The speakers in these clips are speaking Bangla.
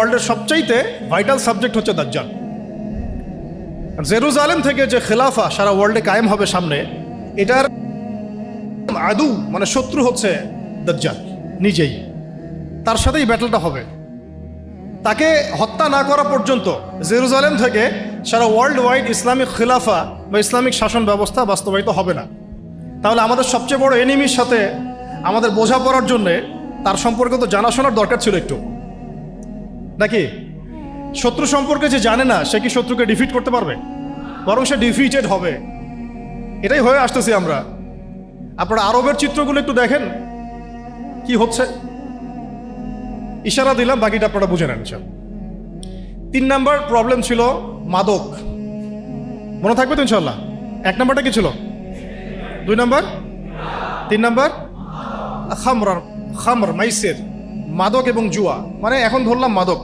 ওয়ার্ল্ডের সবচাইতে ভাইটাল সাবজেক্ট হচ্ছে দাজ্জাল। জেরুজালেম থেকে যে খেলাফা সারা ওয়ার্ল্ডে কায়েম হবে সামনে, এটার আদু মানে শত্রু হচ্ছে দাজ্জাল, নিজেই। তার সাথেই ব্যাটলটা হবে। তাকে হত্যা না করা পর্যন্ত জেরুজালেম থেকে সারা ওয়ার্ল্ড ওয়াইড ইসলামিক খিলাফা বা ইসলামিক শাসন ব্যবস্থা বাস্তবায়িত হবে না। তাহলে আমাদের সবচেয়ে বড় এনিমির সাথে আমাদের বোঝাপড়ার জন্যে তার সম্পর্কে তো জানাশোনার দরকার ছিল একটু। নাকি? শত্রু সম্পর্কে যে জানে না, সে কি শত্রুকে ডিফিট করতে পারবে? বরং সে ডিফিটেড হবে। এটাই হয়ে আসতেছি আমরা। আপনারা আরবের চিত্রগুলো একটু দেখেন। কি হচ্ছে? ইশারা দিলাম, বাকিটা আপনারা বুঝে নেন। তিন নাম্বার প্রবলেম ছিল মাদক। মনে থাকবে তো ইনশাল্লাহ এক নাম্বারটা কি ছিল? দুই নাম্বার? তিন নাম্বার? খামর খামর, মাইসের। মাদক এবং জুয়া। মানে এখন ধরলাম মাদক।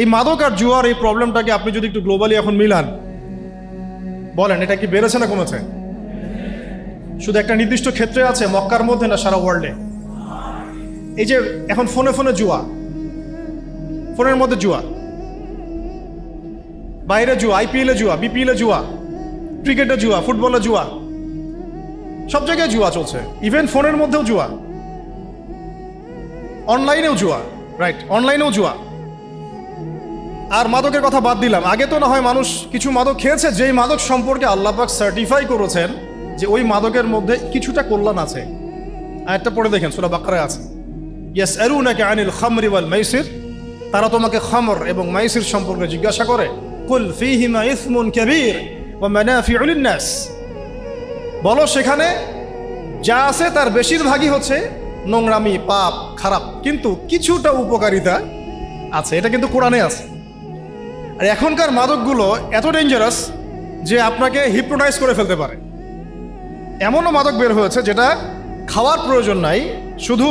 এই মাদক আর জুয়ার এই প্রবলেমটাকে আপনি যদি একটু গ্লোবালি এখন মিলান, বলেন, এটা কি বেড়েছে না কমেছে? শুধু একটা নির্দিষ্ট ক্ষেত্রে আছে, মক্কার মধ্যে না সারা ওয়ার্ল্ডে এই যে এখন ফোনে ফোনে জুয়া। ফোনের মধ্যে জুয়া। বাইরে জুয়া আইপিএলে জুয়া বিপিএলে জুয়া ক্রিকেটে জুয়া ফুটবলে জুয়া। সব জায়গায় জুয়া চলছে। ইভেন ফোনের মধ্যেও জুয়া। অনলাইনেও জুয়া। রাইট অনলাইনেও জুয়া। আর মাদকের কথা বাদ দিলাম। আগে তো না হয় মানুষ কিছু মাদক খেয়েছে, যেই মাদক সম্পর্কে আল্লাপাক সার্টিফাই করেছেন যে ওই মাদকের মধ্যে কিছুটা কল্যাণ আছে। আরেকটা পড়ে দেখেন, সুরা বাকারায় আছে। ইয়াস এরু নাকি আনিল খামরি ওয়াল মাইসির। তারা তোমাকে খামর এবং মাইসির সম্পর্কে জিজ্ঞাসা করে, কুল ফিহিমা ইসমুন কাবীর ওয়া মানাফিউল লিন-নাস বলো, সেখানে যা আছে তার বেশিরভাগই হচ্ছে নোংরামি, পাপ, খারাপ। কিন্তু কিছুটা উপকারিতা আছে, এটা কিন্তু কোরআনে আছে। আর এখনকার মাদকগুলো এত ডেঞ্জারাস যে আপনাকে হিপনোটাইজ করে ফেলতে পারে। এমনও মাদক বের হয়েছে যেটা খাওয়ার প্রয়োজন নাই, শুধু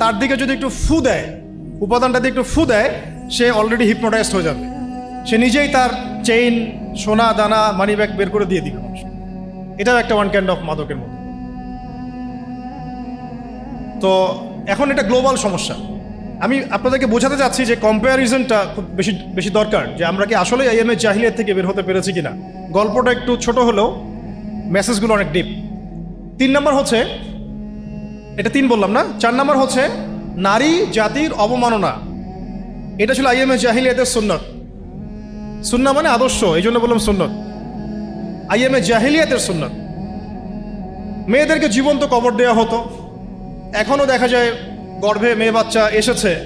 তার দিকে যদি একটু ফু দেয়, উপাদানটা দিয়ে একটু ফু দেয়, সে অলরেডি হিপনোটাইজড হয়ে যাবে। সে নিজেই তার চেইন সোনা, দানা মানি ব্যাগ বের করে দিয়ে দিবে। এটাও একটা ওয়ান ক্যান্ড অফ মাদকের মধ্যে। তো এখন এটা গ্লোবাল সমস্যা। আমি আপনাদেরকে বোঝাতে চাচ্ছি যে কম্প্যারিজনটা খুব বেশি বেশি দরকার, যে আমরা কি আসলে আইএমএ জাহিলিয়াত থেকে বের হতে পেরেছি কিনা। গল্পটা একটু ছোট হলেও মেসেজগুলো অনেক ডিপ তিন নম্বর হচ্ছে, এটা তিন বললাম না, চার নম্বর হচ্ছে, নারী জাতির অবমাননা। এটা ছিল আইএমএ জাহিলিয়াতের সুন্নত। সুন্না মানে আদর্শ, এই জন্য বললাম সুন্নত। আইএমএ জাহিলিয়াতের সুন্নত। মেয়েদেরকে জীবন্ত কবর দেওয়া হতো। এখনও দেখা যায় গর্ভে মেয়ে বাচ্চা এসেছে।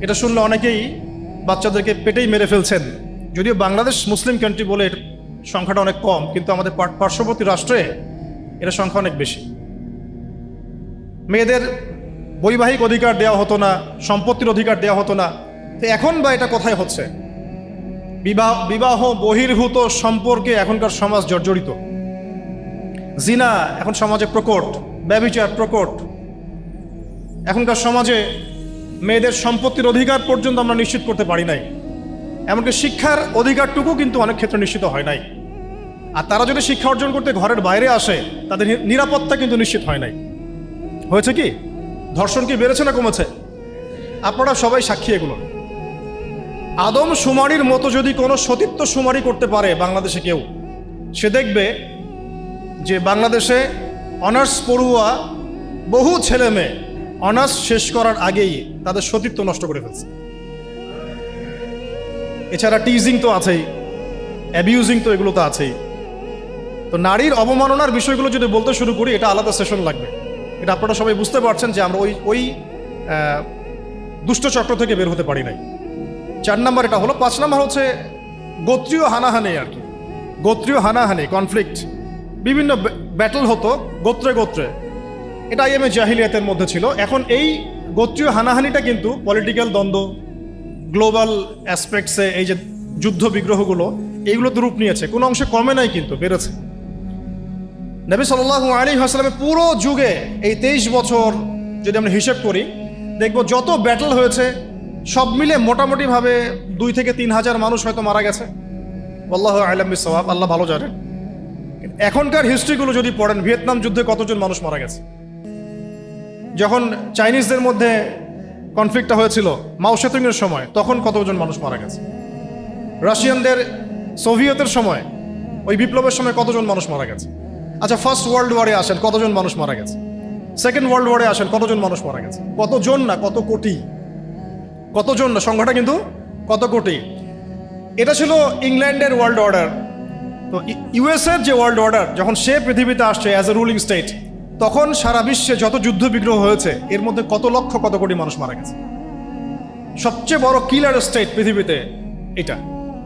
এটা শুনলে অনেকেই বাচ্চাদেরকে পেটেই মেরে ফেলছেন। যদিও বাংলাদেশ মুসলিম কান্ট্রি বলে সংখ্যাটা অনেক কম, কিন্তু আমাদের পার্শ্ববর্তী রাষ্ট্রে এর সংখ্যা অনেক বেশি। মেয়েদের বৈবাহিক অধিকার দেওয়া হতো না, সম্পত্তির অধিকার দেওয়া হতো না। তো এখন বা এটা কোথায় হচ্ছে? বিবাহ বিবাহ বহির্ভূত সম্পর্কে এখনকার সমাজ জর্জরিত। জিনা এখন সমাজে প্রকট ব্যবিচার প্রকট। এখনকার সমাজে মেয়েদের সম্পত্তির অধিকার পর্যন্ত আমরা নিশ্চিত করতে পারি নাই। এমনকি শিক্ষার অধিকারটুকু কিন্তু অনেক ক্ষেত্রে নিশ্চিত হয় নাই। আর তারা যদি শিক্ষা অর্জন করতে ঘরের বাইরে আসে, তাদের নিরাপত্তা কিন্তু নিশ্চিত হয় নাই। হয়েছে কি? ধর্ষণ কি বেড়েছে না কমেছে? আপনারা সবাই সাক্ষী এগুলো। আদম সুমারির মতো যদি কোনো সতীত্ব সুমারি করতে পারে বাংলাদেশে কেউ, সে দেখবে যে বাংলাদেশে অনার্স পড়ুয়া বহু ছেলে মেয়ে অনার্স শেষ করার আগেই তাদের সতীত্ব নষ্ট করে ফেলছে। এছাড়া টিজিং তো আছেই অ্যাবিউজিং তো এগুলো তো আছেই। তো নারীর অবমাননার বিষয়গুলো যদি বলতে শুরু করি, এটা আলাদা সেশন লাগবে। এটা আপনারা সবাই বুঝতে পারছেন যে আমরা ওই ওই দুষ্ট চক্র থেকে বের হতে পারি নাই। চার নাম্বার এটা হলো, পাঁচ নাম্বার হচ্ছে গোত্রীয় হানাহানি আর কি। গোত্রীয় হানাহানি কনফ্লিক্ট বিভিন্ন ব্যাটল হতো গোত্রে গোত্রে। এটা আইএমএ জাহিলিয়াতের মধ্যে ছিল। এখন এই গোত্রীয় হানাহানিটা কিন্তু পলিটিক্যাল দ্বন্দ্ব গ্লোবাল অ্যাসপেক্টসে এই যে যুদ্ধ বিগ্রহগুলো, এইগুলোতে রূপ নিয়েছে। কোনো অংশে কমে নাই কিন্তু, বেড়েছে। নবী সাল্লাহ আলী হাসলামের পুরো যুগে এই তেইশ বছর যদি আমরা হিসেব করি, দেখব যত ব্যাটল হয়েছে, সব মিলে মোটামুটিভাবে দুই থেকে তিন হাজার মানুষ হয়তো মারা গেছে। আল্লাহ আলম সবাব আল্লাহ ভালো জানেন। এখনকার হিস্ট্রিগুলো যদি পড়েন, ভিয়েতনাম যুদ্ধে কতজন মানুষ মারা গেছে? যখন চাইনিজদের মধ্যে কনফ্লিক্টটা হয়েছিল মাওসেতুংয়ের সময়, তখন কতজন মানুষ মারা গেছে? রাশিয়ানদের, সোভিয়েতের সময়, ওই বিপ্লবের সময় কতজন মানুষ মারা গেছে? আচ্ছা ফার্স্ট ওয়ার্ল্ড ওয়ারে আসেন, কতজন মানুষ মারা গেছে? সেকেন্ড ওয়ার্ল্ড ওয়ারে আসেন, কতজন মানুষ মারা গেছে? কতজন না কত কোটি? কতজন না, সংখ্যাটা কিন্তু কত কোটি? এটা ছিল ইংল্যান্ডের ওয়ার্ল্ড অর্ডার তো ইউএসএর যে ওয়ার্ল্ড অর্ডার যখন সে পৃথিবীতে আসছে অ্যাজ এ রুলিং স্টেট তখন সারা বিশ্বে যত যুদ্ধ বিগ্রহ হয়েছে, এর মধ্যে কত লক্ষ, কত কোটি মানুষ মারা গেছে। সবচেয়ে বড় কিলার স্টেট পৃথিবীতে এটা,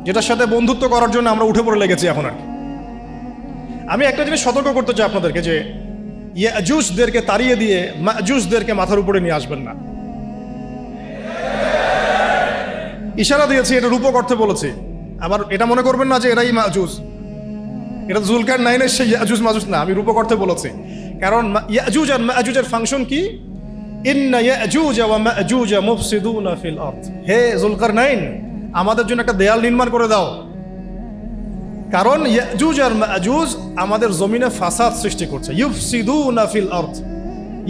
যেটার সাথে বন্ধুত্ব করার জন্য আমরা উঠে পড়ে লেগেছি এখন আর কি। আমি একটা জিনিস সতর্ক করতে চাই আপনাদেরকে যে ইয়াজুসদেরকে তাড়িয়ে দিয়ে মাজুসদেরকে মাথার উপরে নিয়ে আসবেন না। ইশারা দিয়েছি, এটা রূপক অর্থে বলেছি। আবার এটা মনে করবেন না যে এরাই মাজুস এটা জুলকার নাইনের সেই ইয়াজুজ মাজুজ না, আমি রূপক অর্থে বলেছি। কারণ ইয়াজুজ আর মাজুজের ফাংশন কি? ইন্না ইয়াজুজ ওয়া মাজুজ মুফসিদুনা ফিল আরদ। হে জুলকার নাইন আমাদের জন্য একটা দেয়াল নির্মাণ করে দাও। কারণ ইয়াজুজ আর মাজুজ আমাদের জমিনে ফাসাদ সৃষ্টি করছে। ইউফসিদুনা ফিল আরদ।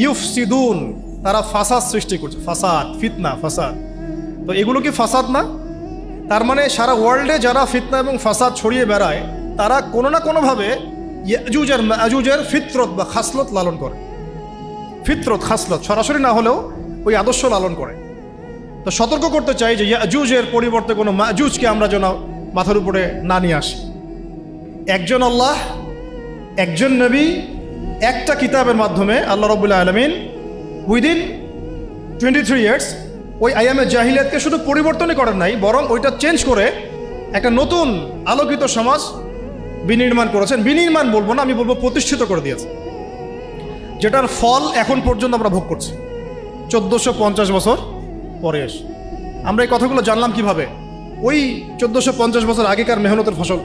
ইউফসিদুন, তারা ফাসাদ সৃষ্টি করছে। ফাসাদ, ফিতনা, ফাসাদ। তো এগুলো কি ফাসাদ না? তার মানে সারা ওয়ার্ল্ডে যারা ফিতনা এবং ফাসাদ ছড়িয়ে বেড়ায়, তারা কোনো না কোনোভাবে ইয়াজুজ আর মাজুজের ফিতরত বা খাসলত লালন করে। ফিতরত, খাসলত, সরাসরি না হলেও ওই আদর্শ লালন করে। তো সতর্ক করতে চাই যে ইয়াজুজের পরিবর্তে কোনো মাজুজকে আমরা যেন মাথার উপরে না নিয়ে আসি। একজন আল্লাহ, একজন নবী, একটা কিতাবের মাধ্যমে আল্লাহ রবুল্লাহ আলমিন উইদিন টোয়েন্টি থ্রি ইয়ার্স ওই আইএমএ জাহিলিয়াতকে শুধু পরিবর্তনই করেন নাই, বরং ওইটা চেঞ্জ করে একটা নতুন আলোকিত সমাজ বিনির্মাণ করেছেন। বিনির্মাণ বলব না, আমি বলব প্রতিষ্ঠিত করে দিয়েছে। যেটার ফল এখন পর্যন্ত আমরা ভোগ করছি। চোদ্দোশো পঞ্চাশ বছর পরে এসে। আমরা এই কথাগুলো জানলাম কীভাবে? ওই চোদ্দোশো পঞ্চাশ বছর আগেকার মেহনতের ফসল।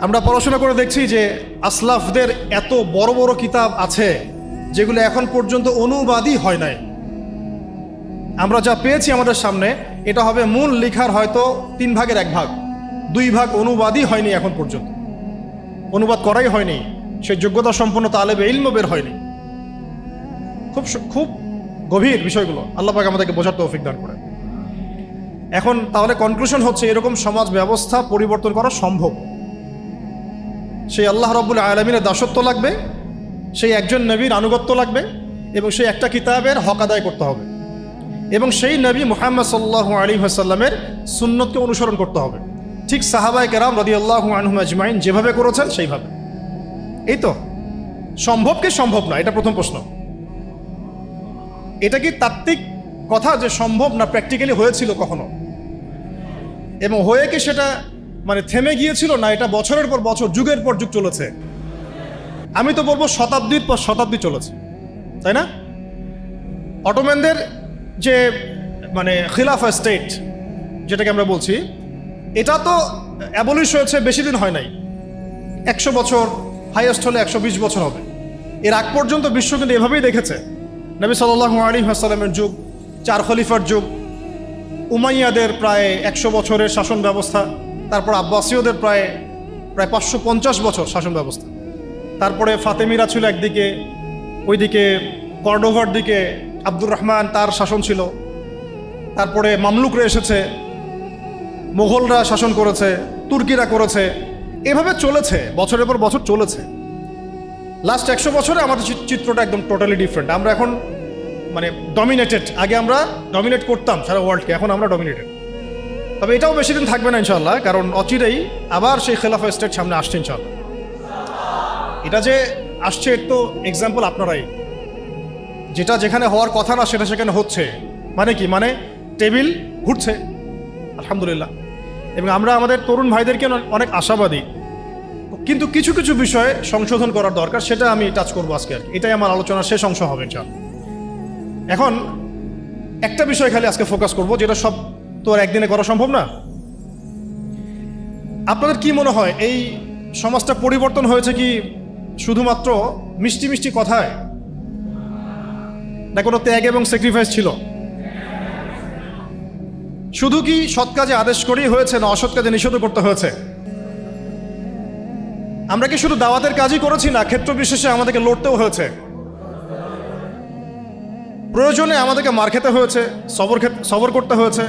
আমরা পড়াশোনা করে দেখছি যে আসলাফদের এত বড় বড় কিতাব আছে, যেগুলো এখন পর্যন্ত অনুবাদই হয় নাই। আমরা যা পেয়েছি আমাদের সামনে, এটা হবে মূল লেখার হয়তো তিন ভাগের এক ভাগ। দুই ভাগ অনুবাদই হয়নি এখন পর্যন্ত। অনুবাদ করাই হয়নি, সেই যোগ্যতা সম্পন্ন তালেবে ইলম বের হয়নি। খুব খুব গভীর বিষয়গুলো। আল্লাহ পাক আমাদেরকে বোঝার তৌফিক দান করে এখন তাহলে কনক্লুশন হচ্ছে, এরকম সমাজ ব্যবস্থা পরিবর্তন করা সম্ভব। সেই আল্লাহ রব্বুল আলমিনের দাসত্ব লাগবে, সেই একজন নবীর আনুগত্য লাগবে, এবং সেই একটা কিতাবের হক আদায় করতে হবে। এবং সেই নবী মোহাম্মদ সাল্লাহ আলী হাসাল্লামের সুন্নতকে অনুসরণ করতে হবে। ঠিক সাহাবাই কেরাম রদি আল্লাহ আনহুম আজমাইন যেভাবে করেছেন, সেইভাবে। এই তো, সম্ভব কি সম্ভব না? এটা প্রথম প্রশ্ন। এটা কি তাত্ত্বিক কথা যে সম্ভব না প্র্যাকটিক্যালি হয়েছিল কখনো? এবং হয়ে কি সেটা মানে থেমে গিয়েছিল না এটা বছরের পর বছর, যুগের পর যুগ চলেছে? আমি তো বলব শতাব্দীর পর শতাব্দী চলেছে। তাই না? অটোম্যানদের যে মানে খিলাফা স্টেট যেটাকে আমরা বলছি এটা তো অ্যাবলিশ হয়েছে, বেশি দিন হয় নাই। একশো বছর হাইয়েস্ট হলে একশো বিশ বছর হবে। এর আগ পর্যন্ত বিশ্ব কিন্তু এভাবেই দেখেছে। নবী সাল্লাহ আলী হাসালামের যুগ, চার খলিফার যুগ, উমাইয়াদের প্রায় একশো বছরের শাসন ব্যবস্থা, তারপর আব্বাসীয়দের প্রায় প্রায় পাঁচশো পঞ্চাশ বছর শাসন ব্যবস্থা। তারপরে ফাতেমিরা ছিল একদিকে, ওইদিকে কর্ডোভার দিকে আব্দুর রহমান তার শাসন ছিল। তারপরে মামলুকরা এসেছে মোগলরা শাসন করেছে, তুর্কিরা করেছে, এভাবে চলেছে, বছরের পর বছর চলেছে। লাস্ট একশো বছরে আমাদের চিত্রটা একদম টোটালি ডিফারেন্ট আমরা এখন মানে ডমিনেটেড আগে আমরা ডমিনেট করতাম সারা ওয়ার্ল্ডকে এখন আমরা ডমিনেটেড তবে এটাও বেশি দিন থাকবে না ইনশাল্লাহ কারণ অচিরেই আবার সেই খেলাফা স্টেট সামনে আসছে ইনশাল্লাহ এটা যে আসছে, এর তো এক্সাম্পল আপনারাই। যেটা যেখানে হওয়ার কথা না, সেটা সেখানে হচ্ছে। মানে কি? মানে টেবিল ঘুরছে। আলহামদুলিল্লাহ। এবং আমরা আমাদের তরুণ ভাইদেরকে অনেক আশাবাদী। কিন্তু কিছু কিছু বিষয়ে সংশোধন করার দরকার, সেটা আমি টাচ করব আজকে আর এটাই আমার আলোচনার শেষ অংশ হবে, ইনশাআল্লাহ। এখন একটা বিষয় খালি আজকে ফোকাস করব, যেটা সব তো আর একদিনে করা সম্ভব না। আপনাদের কি মনে হয়, এই সমাজটা পরিবর্তন হয়েছে কি শুধুমাত্র মিষ্টি মিষ্টি কথায়? না, কোনো ত্যাগ এবং স্যাক্রিফাইস ছিল? শুধু কি সৎ কাজে আদেশ করেই হয়েছে না অসৎ কাজে নিষেধ করতে হয়েছে? আমরা কি শুধু দাওয়াতের কাজই করেছি না, ক্ষেত্র বিশেষে আমাদেরকে লড়তেও হয়েছে? প্রয়োজনে আমাদেরকে মার খেতে হয়েছে, সবর সবর করতে হয়েছে,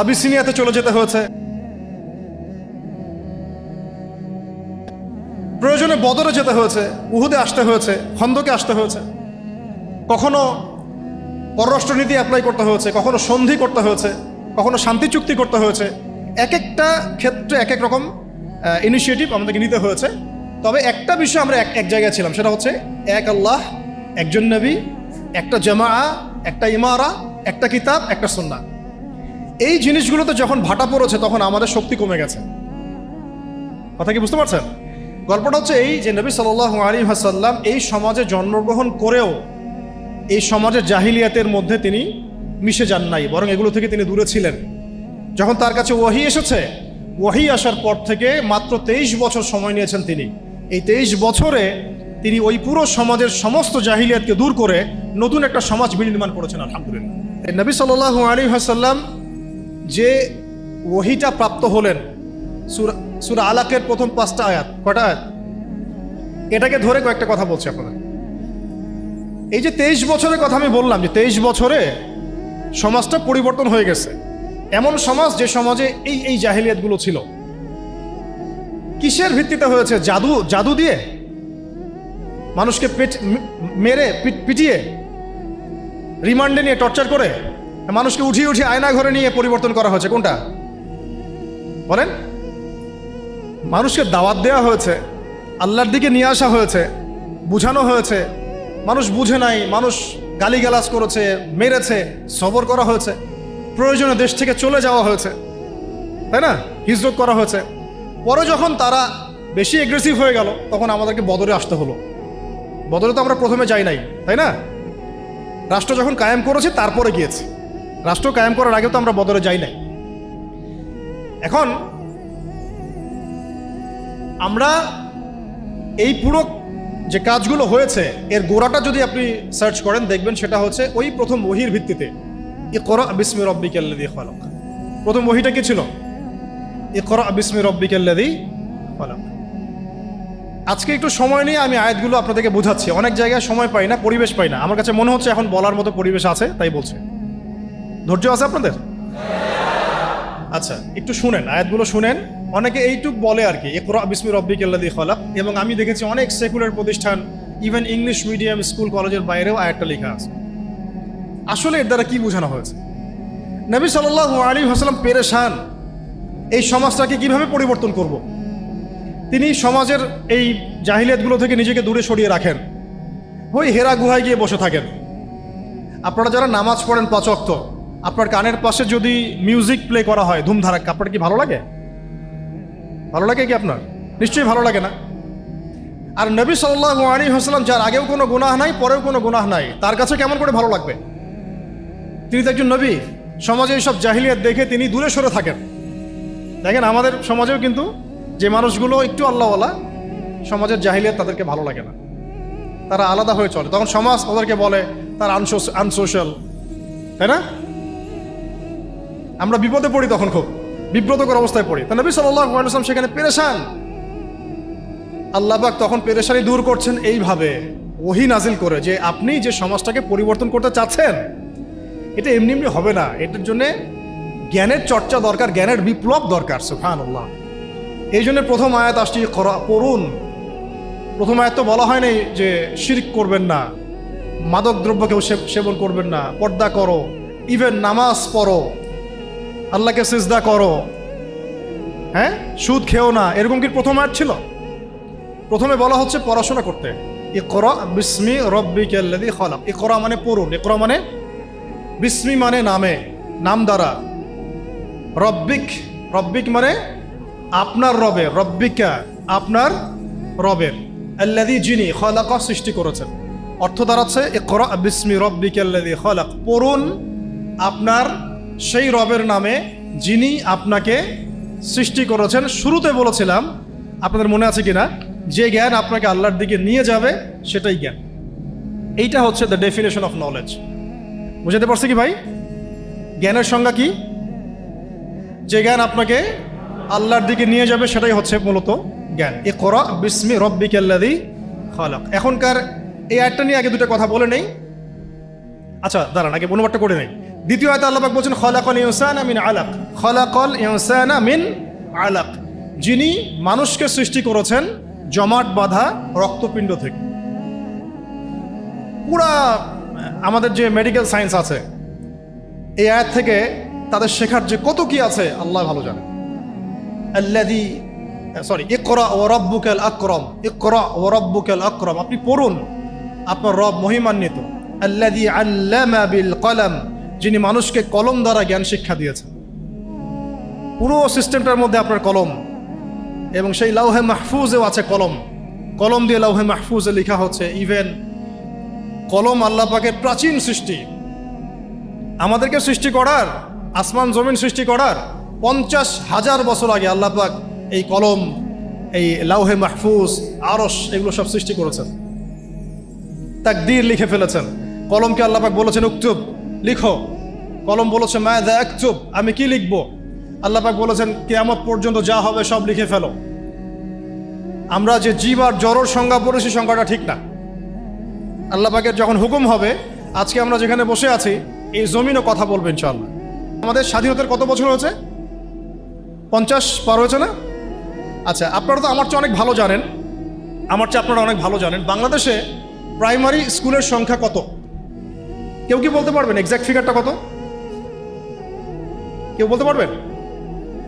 আবিসিনিয়াতে চলে যেতে হয়েছে। প্রয়োজনে বদরে যেতে হয়েছে, উহুদে আসতে হয়েছে, খন্দকে আসতে হয়েছে। কখনো পররাষ্ট্রনীতি অ্যাপ্লাই করতে হয়েছে, কখনো সন্ধি করতে হয়েছে। কখনো শান্তি চুক্তি করতে হয়েছে। এক একটা ক্ষেত্রে এক এক রকম ইনিশিয়েটিভ আমাদেরকে নিতে হয়েছে। তবে একটা বিষয় আমরা এক এক জায়গায় ছিলাম, সেটা হচ্ছে এক আল্লাহ, একজন নবী, একটা জামা একটা ইমারা, একটা কিতাব, একটা সন্না এই জিনিসগুলোতে যখন ভাটা পড়েছে, তখন আমাদের শক্তি কমে গেছে। কথা কি বুঝতে পারছেন? গল্পটা হচ্ছে এই যে নবী সাল্লাহ আলী হাসাল্লাম এই সমাজে জন্মগ্রহণ করেও, এই সমাজের জাহিলিয়াতের মধ্যে তিনি মিশে যান নাই, বরং এগুলো থেকে তিনি দূরে ছিলেন। যখন তার কাছে ওয়াহি এসেছে, ওয়াহি আসার পর থেকে মাত্র তেইশ বছর সময় নিয়েছেন তিনি। এই তেইশ বছরে তিনি ওই পুরো সমাজের সমস্ত জাহিলিয়াতকে দূর করে নতুন একটা সমাজ বিনির্মাণ করেছেন, আলহামদুলিল্লাহ। নবী সাল্লাহ আলী হাসাল্লাম যে ওহিটা প্রাপ্ত হলেন, সুরা সুরা আলাকের প্রথম পাঁচটা আয়াত কটা আয়াত? এটাকে ধরে কয়েকটা কথা বলছি আপনাদের। এই যে তেইশ বছরের কথা আমি বললাম যে তেইশ বছরে সমাজটা পরিবর্তন হয়ে গেছে। এমন সমাজ যে সমাজে এই এই জাহিলিয়াতগুলো ছিল। কিসের ভিত্তিতে হয়েছে? জাদু জাদু দিয়ে? মানুষকে পেট মেরে, পিট- পিটিয়ে? রিমান্ডে নিয়ে টর্চার করে? মানুষকে উঠিয়ে উঠিয়ে আয়না ঘরে নিয়ে পরিবর্তন করা হয়েছে। কোনটা? বলেন। মানুষকে দাওয়াত দেওয়া হয়েছে। আল্লাহর দিকে নিয়ে আসা হয়েছে। বুঝানো হয়েছে। মানুষ বুঝে নাই। মানুষ গালিগালাজ করেছে, মেরেছে, সবর করা হয়েছে। প্রয়োজনে দেশ থেকে চলে যাওয়া হয়েছে। তাই না? হিজরত করা হয়েছে। পরে যখন তারা বেশি এগ্রেসিভ হয়ে গেল, তখন আমাদেরকে বদরে আসতে হলো। বদরে তো আমরা প্রথমে যাই নাই, তাই না? রাষ্ট্র যখন কায়েম করেছে, তারপরে গিয়েছে। রাষ্ট্র কায়েম করার আগে তো আমরা বদরে যাই নাই। এখন আমরা এই পুরো যে কাজগুলো হয়েছে, এর গোড়াটা যদি আপনি সার্চ করেন, দেখবেন সেটা হচ্ছে ওই প্রথম বহির ভিত্তিতে এ করা বিস্মি রব্বিকাল্লাদি ফলক প্রথম বহিটা কি ছিল? এ করা বিস্মি রব্বিকাল্লাদি ফলক আজকে একটু সময় নিয়ে আমি আয়াতগুলো আপনাদেরকে বোঝাচ্ছি। অনেক জায়গায় সময় পাই না, পরিবেশ পাই না। আমার কাছে মনে হচ্ছে এখন বলার মতো পরিবেশ আছে, তাই বলছে। ধৈর্য আছে আপনাদের? আচ্ছা একটু শুনেন, আয়াতগুলো শুনেন। অনেকে এইটুক বলে আর কি, ইকরা বিসমি রব্বিক আল্লাদি খলাক। এবং আমি দেখেছি অনেক সেকুলার প্রতিষ্ঠান ইভেন ইংলিশ মিডিয়াম স্কুল কলেজের বাইরেও আয়াতটা লেখা আছে। আসলে এর দ্বারা কি বোঝানো হয়েছে? নবী সাল্লাহ আলী হাসলাম পেরেশান। এই সমাজটাকে কীভাবে পরিবর্তন করব। তিনি সমাজের এই জাহিলিয়াতগুলো থেকে নিজেকে দূরে সরিয়ে রাখেন। ওই হেরা গুহায় গিয়ে বসে থাকেন। আপনারা যারা নামাজ পড়েন পাঁচ অক্ত আপনার কানের পাশে যদি মিউজিক প্লে করা হয় ধুমধারাক আপনার কি ভালো লাগে? ভালো লাগে কি আপনার? নিশ্চয়ই ভালো লাগে না। আর নবী সাল্লাহ আলী হাসলাম যার আগেও কোনো গুনাহ নাই, পরেও কোনো গুনাহ নাই, তার কাছে কেমন করে ভালো লাগবে? তিনি তো একজন নবী। সমাজে এইসব জাহিলিয়াত দেখে তিনি দূরে সরে থাকেন। দেখেন, আমাদের সমাজেও কিন্তু যে মানুষগুলো একটু আল্লাহওয়ালা, সমাজের জাহিলিয়াত তাদেরকে ভালো লাগে না। তারা আলাদা হয়ে চলে। তখন সমাজ ওদেরকে বলে, তার আনসোশ্যাল। তাই না? আমরা বিপদে পড়ি তখন খুব। বিব্রতকর অবস্থায় পড়ি। তা নবী সাল্লাম সেখানে পেরেশান। আল্লাহবাক তখন পেরেশানি দূর করছেন এইভাবে। ওহি নাজিল করে যে আপনি যে সমাজটাকে পরিবর্তন করতে চাচ্ছেন, এটা এমনি এমনি হবে না। এটার জন্যে জ্ঞানের চর্চা দরকার, জ্ঞানের বিপ্লব দরকার সুফান আল্লাহ এই জন্য প্রথম আয়াত আসছি করা পড়ুন। প্রথম আয়াত তো বলা হয় নাই যে শিরিক করবেন না মাদক দ্রব্য কেউ সেবন করবেন না, পর্দা করো ইভেন নামাজ পড়ো। আল্লাহকে সিজদা করো। হ্যাঁ? সুদ খেও না। এরকম কি প্রথম আর ছিল? প্রথমে বলা হচ্ছে পড়াশোনা করতে। ইকরা বিস্মি রব্বিকাল্লাযী খলাক। ইকরা মানে পড়ুন। ইকরা মানে বিস্মি মানে নামে, নাম দ্বারা। রব্বিক রব্বিক মানে আপনার রবের, রব্বিকা আপনার রবের। আল্লাদি যিনি খলাকা সৃষ্টি করেছেন। অর্থ দাঁড়াচ্ছে ইকরা বিস্মি রব্বিকাল্লাযী খলাক। পড়ুন আপনার সেই রবের নামে যিনি আপনাকে সৃষ্টি করেছেন, শুরুতে বলেছিলাম, আপনাদের মনে আছে কিনা? যে জ্ঞান আপনাকে আল্লাহর দিকে নিয়ে যাবে, সেটাই জ্ঞান। এইটা হচ্ছে দ্য ডেফিনেশন অফ নলেজ বুঝাতে পারছি কি ভাই? জ্ঞানের সংজ্ঞা কি? যে জ্ঞান আপনাকে আল্লাহর দিকে নিয়ে যাবে, সেটাই হচ্ছে মূলত জ্ঞান। এ করা বিস্মি রব্বিক আল্লাদি খালাক। এখনকার এই আয়টা নিয়ে আগে দুটো কথা বলে নেই। আচ্ছা দাঁড়ান, আগে অনুবাদটা করে নেই। দ্বিতীয় আয়তে আল্লাহ বলছেন, খলাকল ইউসানা মিন আলাক। খলাকল ইউসানা মিন আলাক। যিনি মানুষকে সৃষ্টি করেছেন জমাট বাঁধা রক্তপিণ্ড থেকে। পুরা, আমাদের যে মেডিকেল সায়েন্স আছে, এই আয়াত থেকে তাদের শেখার যে কত কি আছে, আল্লাহ ভালো জানে। আল্লাদি সরি ইকরা ও রব্বুকাল আকরম। ইকরা ও রব্বুকাল আক্রম। আপনি পড়ুন, আপনার রব মহিমান্বিত। আল্লাদি আল্লামা বিল কলম। যিনি মানুষকে কলম দ্বারা জ্ঞান শিক্ষা দিয়েছেন। পুরো সিস্টেমটার মধ্যে আপনার কলম এবং সেই লাউহে মাহফুজেও আছে কলম। কলম দিয়ে লাউহে মাহফুজে লেখা হচ্ছে, ইভেন কলম আল্লাহ পাকের প্রাচীন সৃষ্টি। আমাদেরকে সৃষ্টি করার, আসমান জমিন সৃষ্টি করার পঞ্চাশ হাজার বছর আগে আল্লাহ পাক এই কলম, এই লাউহে মাহফুজ আরস এগুলো সব সৃষ্টি করেছেন। তাকদীর লিখে ফেলেছেন। কলমকে আল্লাহ পাক বলেছেন, উক্তুব লিখো। কলম বলেছে মা দা একচুব আমি কি লিখব? আল্লাহ পাক বলেছেন, কেয়ামত পর্যন্ত যা হবে সব লিখে ফেলো। আমরা যে জীব আর জড়র সংজ্ঞা পড়েছি, সংজ্ঞাটা ঠিক না। আল্লাহ পাকের যখন হুকুম হবে, আজকে আমরা যেখানে বসে আছি, এই জমিনও কথা বলবে ইনশাআল্লাহ। আমাদের স্বাধীনতার কত বছর হয়েছে? পঞ্চাশ পার হয়েছে না? আচ্ছা আপনারা তো আমার চেয়ে অনেক ভালো জানেন। আমার চেয়ে আপনারা অনেক ভালো জানেন। বাংলাদেশে প্রাইমারি স্কুলের সংখ্যা কত? কেউ কি বলতে পারবেন? এক্স্যাক্ট ফিগারটা কত? কেউ বলতে পারবেন?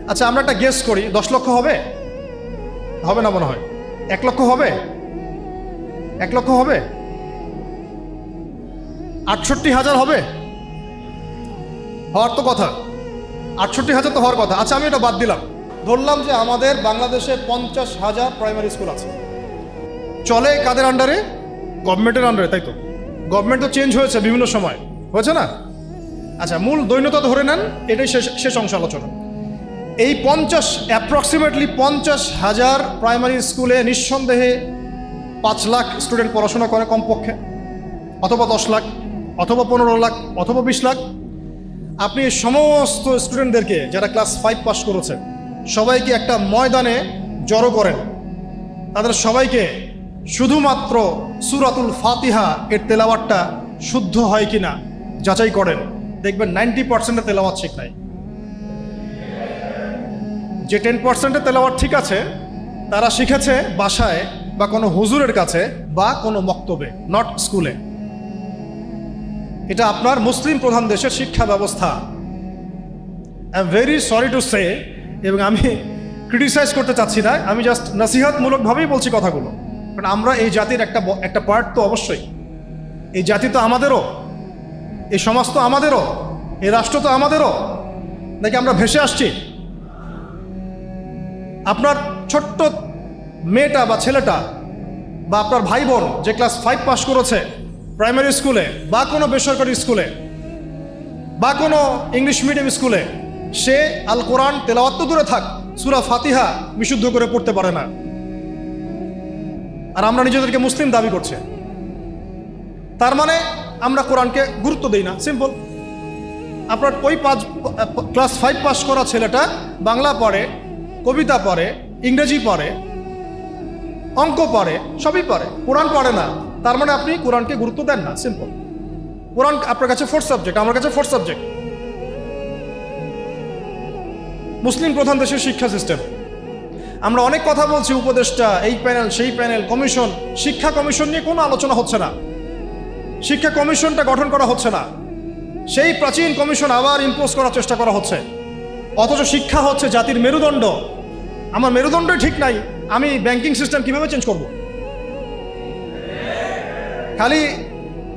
আচ্ছা আমরা একটা গেস করি। দশ লক্ষ হবে? হবে না মনে হয়। এক লক্ষ হবে? এক লক্ষ হবে? আটষট্টি হাজার হবে? হওয়ার তো কথা। আটষট্টি হাজার তো হওয়ার কথা। আচ্ছা আমি এটা বাদ দিলাম। ধরলাম যে আমাদের বাংলাদেশে পঞ্চাশ হাজার প্রাইমারি স্কুল আছে। চলে কাদের আন্ডারে গভর্নমেন্টের আন্ডারে তাই তো? গভর্নমেন্ট তো চেঞ্জ হয়েছে বিভিন্ন সময়। হয়েছে না? আচ্ছা মূল দৈন্যতা ধরে নেন, এটাই শেষ শেষ অংশ আলোচনা। এই পঞ্চাশ অ্যাপ্রক্সিমেটলি পঞ্চাশ হাজার প্রাইমারি স্কুলে নিঃসন্দেহে পাঁচ লাখ স্টুডেন্ট পড়াশোনা করে কমপক্ষে, অথবা দশ লাখ, অথবা পনেরো লাখ, অথবা বিশ লাখ। আপনি সমস্ত স্টুডেন্টদেরকে যারা ক্লাস ফাইভ পাস করেছে, সবাইকে একটা ময়দানে জড়ো করেন। তাদের সবাইকে শুধুমাত্র সুরাতুল ফাতিহা এর তেলাওয়াতটা শুদ্ধ হয় কিনা যাচাই করেন। দেখবেন নাইনটি পার্সেন্টের তেলাওয়াত ঠিক নাই। যে টেন পার্সেন্টের তেলাওয়াত ঠিক আছে, তারা শিখেছে বাসায় বা কোনো হুজুরের কাছে বা কোনো বক্তব্যে নট স্কুলে এটা আপনার মুসলিম প্রধান দেশের শিক্ষা ব্যবস্থা। I am very sorry to say এবং আমি ক্রিটিসাইজ করতে চাচ্ছি না, আমি জাস্ট নসিহতমূলকভাবেই বলছি কথাগুলো। কারণ আমরা এই জাতির একটা একটা পার্ট তো অবশ্যই। এই জাতি তো আমাদেরও। এই সমাজ তো আমাদেরও। এই রাষ্ট্র তো আমাদেরও। নাকি আমরা ভেসে আসছি? আপনার ছোট্ট মেয়েটা বা ছেলেটা বা আপনার ভাই বোন যে ক্লাস ফাইভ পাস করেছে প্রাইমারি স্কুলে বা কোনো বেসরকারি স্কুলে বা কোনো ইংলিশ মিডিয়াম স্কুলে সে আল কোরআন তেলাওয়াত দূরে থাক, সুরা ফাতিহা বিশুদ্ধ করে পড়তে পারে না। আর আমরা নিজেদেরকে মুসলিম দাবি করছে। তার মানে আমরা কোরআনকে গুরুত্ব দিই না। সিম্পল আপনার ওই পাঁচ ক্লাস ফাইভ পাস করা ছেলেটা বাংলা পড়ে, কবিতা পড়ে, ইংরেজি পড়ে, অঙ্ক পড়ে, সবই পড়ে। কোরআন পড়ে না। তার মানে আপনি কোরআনকে গুরুত্ব দেন না। সিম্পল কোরআন আপনার কাছে ফোর্থ সাবজেক্ট আমার কাছে ফোর্থ সাবজেক্ট মুসলিম প্রধান দেশের শিক্ষা সিস্টেম আমরা অনেক কথা বলছি উপদেষ্টা, এই প্যানেল, সেই প্যানেল, কমিশন, শিক্ষা কমিশন নিয়ে কোনো আলোচনা হচ্ছে না। শিক্ষা কমিশনটা গঠন করা হচ্ছে না। সেই প্রাচীন কমিশন আবার ইম্পোজ করার চেষ্টা করা হচ্ছে। অথচ শিক্ষা হচ্ছে জাতির মেরুদণ্ড। আমার মেরুদণ্ডই ঠিক নাই। আমি ব্যাংকিং সিস্টেম কীভাবে চেঞ্জ করব? খালি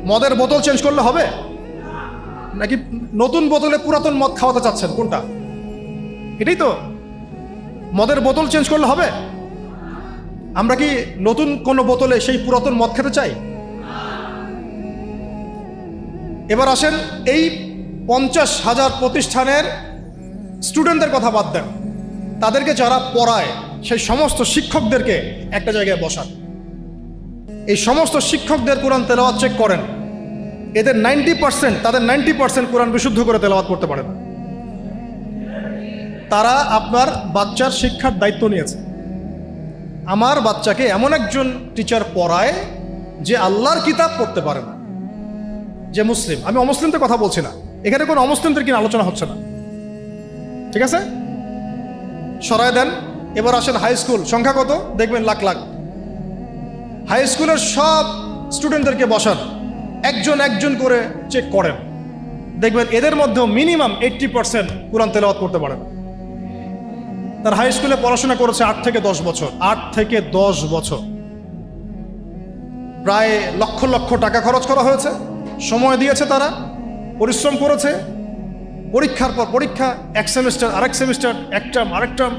মদের বোতল চেঞ্জ করলে হবে? নাকি নতুন বোতলে পুরাতন মদ খাওয়াতে চাচ্ছেন? কোনটা? এটাই তো। মদের বোতল চেঞ্জ করলে হবে? আমরা কি নতুন কোনো বোতলে সেই পুরাতন মদ খেতে চাই? এবার আসেন এই পঞ্চাশ হাজার প্রতিষ্ঠানের স্টুডেন্টদের কথা বাদ দেন। তাদেরকে যারা পড়ায়, সেই সমস্ত শিক্ষকদেরকে একটা জায়গায় বসান। এই সমস্ত শিক্ষকদের কোরআন তেলাওয়াত চেক করেন। এদের নাইনটি পার্সেন্ট তাদের নাইনটি পার্সেন্ট কোরআন বিশুদ্ধ করে তেলাওয়াত করতে পারে না তারা আপনার বাচ্চার শিক্ষার দায়িত্ব নিয়েছে। আমার বাচ্চাকে এমন একজন টিচার পড়ায় যে আল্লাহর কিতাব পড়তে পারে না। যে মুসলিম। আমি অমুসলিমদের কথা বলছি না। এখানে কোনো অমুসলিমদের কিনা আলোচনা হচ্ছে না। ঠিক আছে? সরায় দেন। এবার আসেন হাই স্কুল সংখ্যা কত? দেখবেন লাখ লাখ। হাই স্কুলের সব স্টুডেন্টদেরকে বসান। একজন একজন করে চেক করেন। দেখবেন এদের মধ্যেও মিনিমাম এইট্টি পার্সেন্ট কোরআন তেলাওয়াত করতে পারে না। তার হাই স্কুলে পড়াশোনা করেছে আট থেকে দশ বছর। আট থেকে দশ বছর। প্রায় লক্ষ লক্ষ টাকা খরচ করা হয়েছে। সময় দিয়েছে তারা, পরিশ্রম করেছে। পরীক্ষার পর পরীক্ষা, এক সেমিস্টার আরেক সেমিস্টার এক টার্ম আরেক টার্ম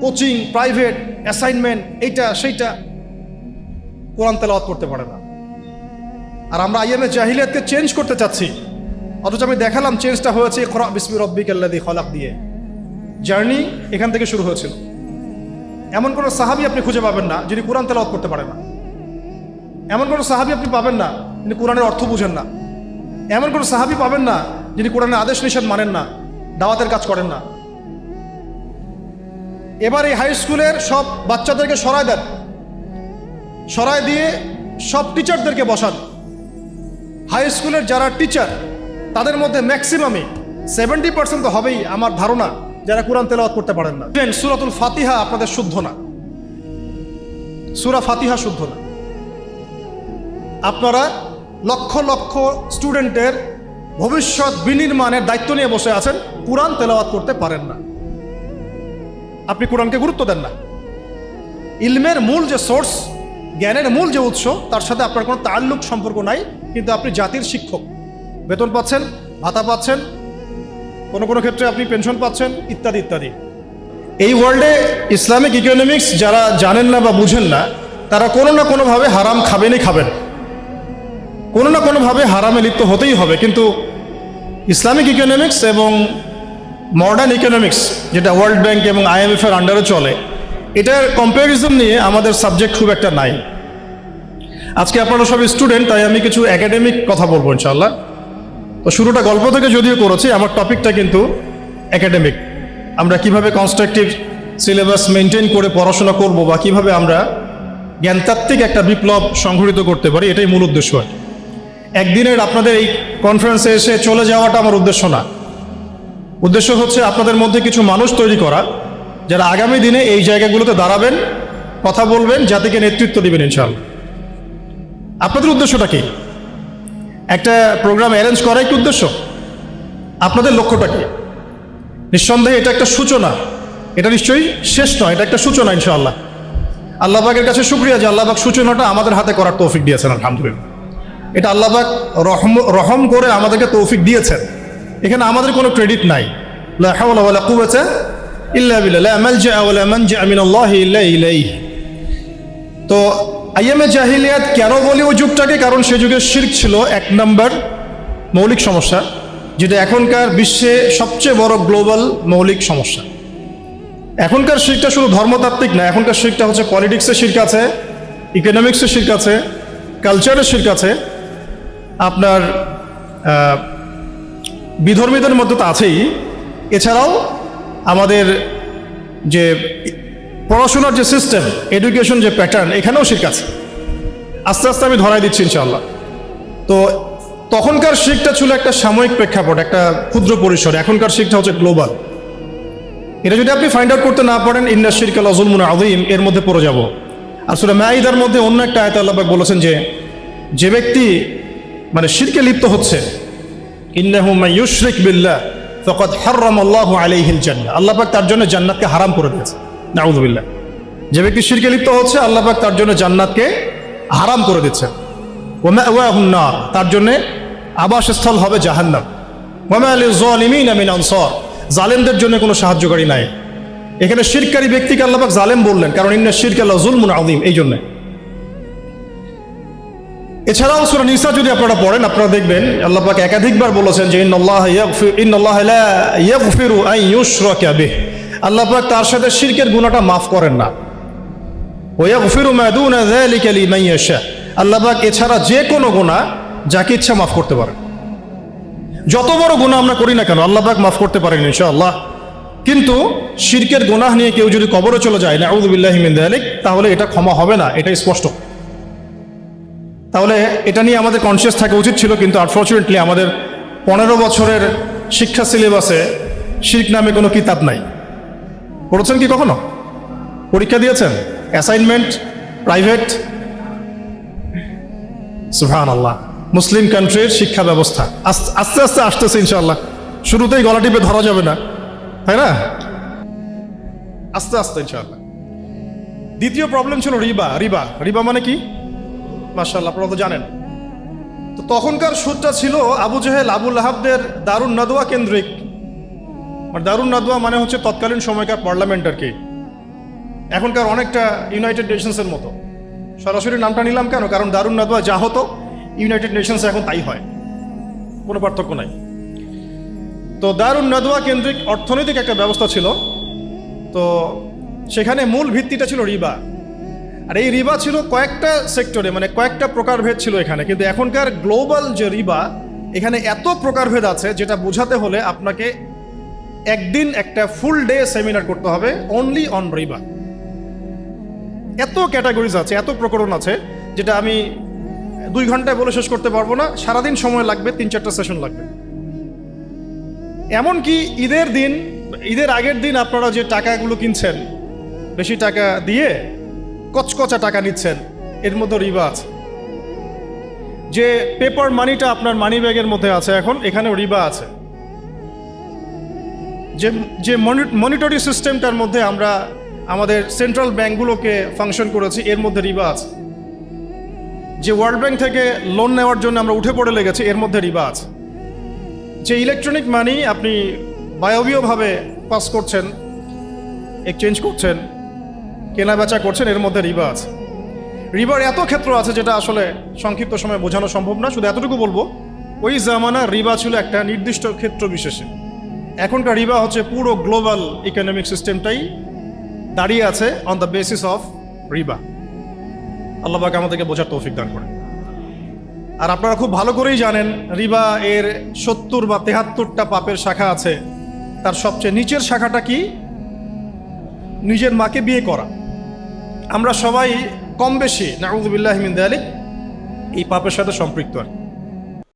কোচিং প্রাইভেট অ্যাসাইনমেন্ট এইটা, সেইটা। কোরআন তেলাওয়াত করতে পারে না। আর আমরা আইএমএ জাহিলিয়াতকে চেঞ্জ করতে চাচ্ছি। অথচ আমি দেখালাম চেঞ্জটা হয়েছে খরা বিসমি রব্বিক আল্লাদি খলাক দিয়ে। জার্নি এখান থেকে শুরু হয়েছিল। এমন কোনো সাহাবি আপনি খুঁজে পাবেন না, যিনি কোরআন তেলাওয়াত করতে পারে না। এমন কোনো সাহাবি আপনি পাবেন না, যিনি কোরআনের অর্থ বুঝেন না। এমন কোনো সাহাবি পাবেন না, যিনি কোরআনের আদেশ নিষেধ মানেন না, দাওয়াতের কাজ করেন না। এবার এই হাই স্কুলের সব বাচ্চাদেরকে সরায় দেন। সরায় দিয়ে সব টিচারদেরকে বসান। হাই স্কুলের যারা টিচার তাদের মধ্যে ম্যাক্সিমামই সেভেন্টি পার্সেন্ট তো হবেই, আমার ধারণা। যারা কোরআন তেলাওয়াত করতে পারেন না। সুরাতুল ফাতিহা আপনাদের শুদ্ধ না। সুরা ফাতিহা শুদ্ধ না। আপনারা লক্ষ লক্ষ স্টুডেন্টের ভবিষ্যৎ বিনির্মাণের দায়িত্ব নিয়ে বসে আছেন, কোরআন তেলাওয়াত করতে পারেন না। আপনি কোরআনকে গুরুত্ব দেন না। ইলমের মূল যে সোর্স, জ্ঞানের মূল যে উৎস, তার সাথে আপনার কোনো তাল্লুক সম্পর্ক নাই, কিন্তু আপনি জাতির শিক্ষক। বেতন পাচ্ছেন, ভাতা পাচ্ছেন কোনো কোনো ক্ষেত্রে আপনি পেনশন পাচ্ছেন, ইত্যাদি ইত্যাদি। এই ওয়ার্ল্ডে ইসলামিক ইকোনমিক্স যারা জানেন না বা বুঝেন না, তারা কোনো না কোনোভাবে হারাম খাবেনই খাবেন। কোনো না কোনোভাবে হারামে লিপ্ত হতেই হবে, কিন্তু ইসলামিক ইকোনমিক্স এবং মডার্ন ইকোনমিক্স যেটা ওয়ার্ল্ড ব্যাংক এবং আইএমএফ এর আন্ডারে চলে, এটার কম্প্যারিজন নিয়ে আমাদের সাবজেক্ট খুব একটা নাই। আজকে আপনারা সব স্টুডেন্ট তাই আমি কিছু একাডেমিক কথা বলব ইনশাল্লাহ তো শুরুটা গল্প থেকে যদিও করেছি, আমার টপিকটা কিন্তু একাডেমিক আমরা কীভাবে কনস্ট্রাকটিভ সিলেবাস মেনটেন করে পড়াশোনা করব বা কীভাবে আমরা জ্ঞানতাত্ত্বিক একটা বিপ্লব সংঘটিত করতে পারি, এটাই মূল উদ্দেশ্য। হয় একদিনের আপনাদের এই কনফারেন্সে এসে চলে যাওয়াটা আমার উদ্দেশ্য না। উদ্দেশ্য হচ্ছে আপনাদের মধ্যে কিছু মানুষ তৈরি করা, যারা আগামী দিনে এই জায়গাগুলোতে দাঁড়াবেন, কথা বলবেন, জাতিকে নেতৃত্ব দিবেন ইনশাল্লাহ আপনাদের উদ্দেশ্যটা কি? একটা প্রোগ্রাম অ্যারেঞ্জ করা একটি উদ্দেশ্য? আপনাদের লক্ষ্যটা কি? নিঃসন্দেহে এটা একটা সূচনা। এটা নিশ্চয়ই শেষ নয়, এটা একটা সূচনা ইনশাআল্লাহ। আল্লাহবাগের কাছে শুক্রিয়া যে আল্লাহবাগ সূচনাটা আমাদের হাতে করার তৌফিক দিয়েছেন, আলহামদুলিল্লাহ। এটা আল্লাহবাগ রহম রহম করে আমাদেরকে তৌফিক দিয়েছেন। এখানে আমাদের কোনো ক্রেডিট নাই। তো আইএমএ জাহিলিয়াত কেন বলি ওই যুগটাকে? কারণ সে যুগে শির্ক ছিল, এক নম্বর মৌলিক সমস্যা, যেটা এখনকার বিশ্বে সবচেয়ে বড় গ্লোবাল মৌলিক সমস্যা। এখনকার শিরটা শুধু ধর্মতাত্ত্বিক না, এখনকার শিরটা হচ্ছে পলিটিক্সের শির্ক আছে ইকোনমিক্সের শির্ক আছে কালচারের শির্ক আছে। আপনার বিধর্মীদের মধ্যে তো আছেই। এছাড়াও আমাদের যে পড়াশোনার যে সিস্টেম এডুকেশন যে প্যাটার্ন এখানেও শিখ আছে। আস্তে আস্তে আমি ধরাই দিচ্ছি ইনশাল্লাহ তো তখনকার শিখটা ছিল একটা সাময়িক প্রেক্ষাপট, একটা ক্ষুদ্র পরিসর। এখনকার শিখটা হচ্ছে গ্লোবাল এটা যদি আপনি ফাইন্ড আউট করতে না পারেন ইন্ডা শিরক আল আজলমুন আদিম এর মধ্যে পড়ে যাব। আর সুরা মাইদার মধ্যে অন্য একটা আয়ত আল্লাহ বলেছেন যে যে ব্যক্তি মানে শিরকে লিপ্ত হচ্ছে, ইন্নাহু মা ইউশরিক বিল্লাহ, ফাকাদ হাররামাল্লাহু আলাইহিল জান্নাহ। আল্লাহ পাক তার জন্য জান্নাতকে হারাম করে দিয়েছে। নাউযুবিল্লাহ যে ব্যক্তি শিরকে লিপ্ত হচ্ছে, আল্লাহ পাক তার জন্য জান্নাতকে হারাম করে দিচ্ছে। ওয়ামাওয়াহুন নার, তার জন্য আবাসস্থল হবে জাহান্নাম। ওয়ামা লিযালিমিন মিন আনসার, জালেমদের জন্য কোনো সাহায্যকারী নাই। এখানে শিরকারী ব্যক্তিকে আল্লাহ পাক জালেম বললেন, কারণ ইন্না শিরক আল্লাহ জুলমুন আযীম, এই জন্য। এছাড়াও সূরা নিসা যদি আপনারা পড়েন, আপনারা দেখবেন আল্লাহ পাক একাধিকবার বলেছেন যে ইয়াগফিরু আন ইউশরাকা বিহি। আল্লাহ পাক তার সাথে শিরকের গুণাটা মাফ করেন না। ইয়াশা। আল্লাহ পাক এছাড়া যে কোনো গুনাহ যাকে ইচ্ছা মাফ করতে পারেন। যত বড় গুণা আমরা করি না কেন, আল্লাহ পাক মাফ করতে পারেন ইনশাআল্লাহ। কিন্তু শিরকের গুনাহ নিয়ে কেউ যদি কবরে চলে যায় নাউযুবিল্লাহি মিন যালিক, তাহলে এটা ক্ষমা হবে না, এটাই স্পষ্ট। তাহলে এটা নিয়ে আমাদের কনসিয়াস থাকা উচিত ছিল, কিন্তু আনফর্চুনেটলি আমাদের পনেরো বছরের শিক্ষা সিলেবাসে শিখ নামে কোনো কিতাব নাই। পড়েছেন কি কখনো? পরীক্ষা দিয়েছেন? অ্যাসাইনমেন্ট প্রাইভেট সুহান আল্লাহ মুসলিম কান্ট্রির শিক্ষা ব্যবস্থা। আস্তে আস্তে আস্তে আসতেছে ইনশাল্লাহ শুরুতেই গলা টিপে ধরা যাবে না। তাই না? আস্তে আস্তে ইনশাল্লাহ দ্বিতীয় প্রবলেম ছিল রিবা রিবা। রিবা মানে কি? মার্শাল্লাহ আপনারা তো জানেন। তো তখনকার সুদটা ছিল আবু জেহেল, আবুল আহাবদের দারুণ নাদোয়া কেন্দ্রিক আর দারুণ নাদোয়া মানে হচ্ছে তৎকালীন সময়কার পার্লামেন্ট আর কি এখনকার অনেকটা ইউনাইটেড নেশনসের মতো। সরাসরি নামটা নিলাম কেন? কারণ দারুণ নাদোয়া যা হতো ইউনাইটেড নেশনস এখন তাই হয়। কোনো পার্থক্য নাই। তো দারুণ নাদোয়া কেন্দ্রিক অর্থনৈতিক একটা ব্যবস্থা ছিল। তো সেখানে মূল ভিত্তিটা ছিল রিবা। আর এই রিবা ছিল কয়েকটা সেক্টরে মানে কয়েকটা প্রকারভেদ ছিল এখানে। কিন্তু এখনকার গ্লোবাল যে রিবা, এখানে এত প্রকারভেদ আছে যেটা বোঝাতে হলে আপনাকে একদিন একটা ফুল ডে সেমিনার করতে হবে অনলি অন রিবা এত ক্যাটাগরিজ আছে, এত প্রকরণ আছে, যেটা আমি দুই ঘন্টায় বলে শেষ করতে পারব না, সারাদিন সময় লাগবে, তিন চারটা সেশন লাগবে। এমনকি ঈদের দিন, ঈদের আগের দিন আপনারা যে টাকাগুলো কিনছেন, বেশি টাকা দিয়ে কচকচা টাকা নিচ্ছেন, এর মধ্যে রিবা আছে। যে পেপার মানিটা আপনার মানি ব্যাগের মধ্যে আছে এখন, এখানেও রিবা আছে। যে যে মনিটরি সিস্টেমটার মধ্যে আমরা আমাদের সেন্ট্রাল ব্যাঙ্কগুলোকে ফাংশন করেছি, এর মধ্যে রিবা আছে। যে ওয়ার্ল্ড ব্যাংক থেকে লোন নেওয়ার জন্য আমরা উঠে পড়ে লেগেছি, এর মধ্যে রিবা আছে। যে ইলেকট্রনিক মানি আপনি বায়বীয়ভাবে পাস করছেন এক্সচেঞ্জ করছেন কেনা বেচা করছেন, এর মধ্যে রিবা আছে। রিবার এত ক্ষেত্র আছে যেটা আসলে সংক্ষিপ্ত সময়ে বোঝানো সম্ভব না, শুধু এতটুকু বলব, ওই জামানা রিবা ছিল একটা নির্দিষ্ট ক্ষেত্র বিশেষে। এখনকার রিবা হচ্ছে পুরো গ্লোবাল ইকোনমিক সিস্টেমটাই দাঁড়িয়ে আছে অন দ্য বেসিস অফ রিবা। আল্লাহবাকে আমাদেরকে বোঝার তৌফিক দান করে আর আপনারা খুব ভালো করেই জানেন, রিবা এর সত্তর বা তেহাত্তরটা পাপের শাখা আছে। তার সবচেয়ে নিচের শাখাটা কি? নিজের মাকে বিয়ে করা। আমরা সবাই কম বেশি নাউজুবিল্লাহ মিন দালিক এই পাপের সাথে সম্পৃক্ত আর কি।